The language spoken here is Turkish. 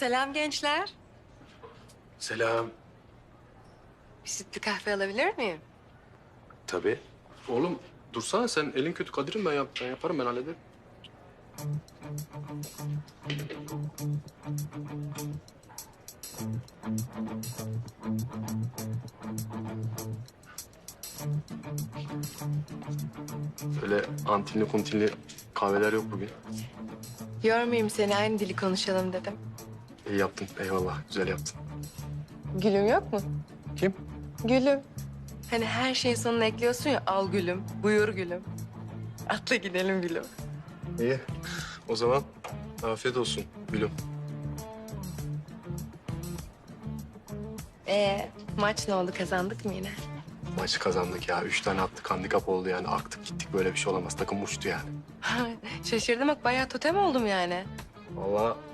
Selam gençler. Selam. Bir sütlü kahve alabilir miyim? Tabii. Oğlum dursana sen elin kötü Kadir'im ben, yap, ben yaparım ben hallederim. Öyle antinli kuntinli kahveler yok bugün. Yormayayım seni aynı dili konuşalım dedim. İyi yaptın eyvallah güzel yaptın. Gülüm yok mu? Kim? Gülüm. Hani her şeyin sonuna ekliyorsun ya al gülüm, buyur gülüm. Atla gidelim gülüm. İyi. O zaman afiyet olsun gülüm. Ee, maç ne oldu kazandık mı yine? Maçı kazandık ya. Üç tane attık handikap oldu yani. Aktık gittik böyle bir şey olamaz. Takım uçtu yani. Şaşırdım bak bayağı totem oldum yani. Vallahi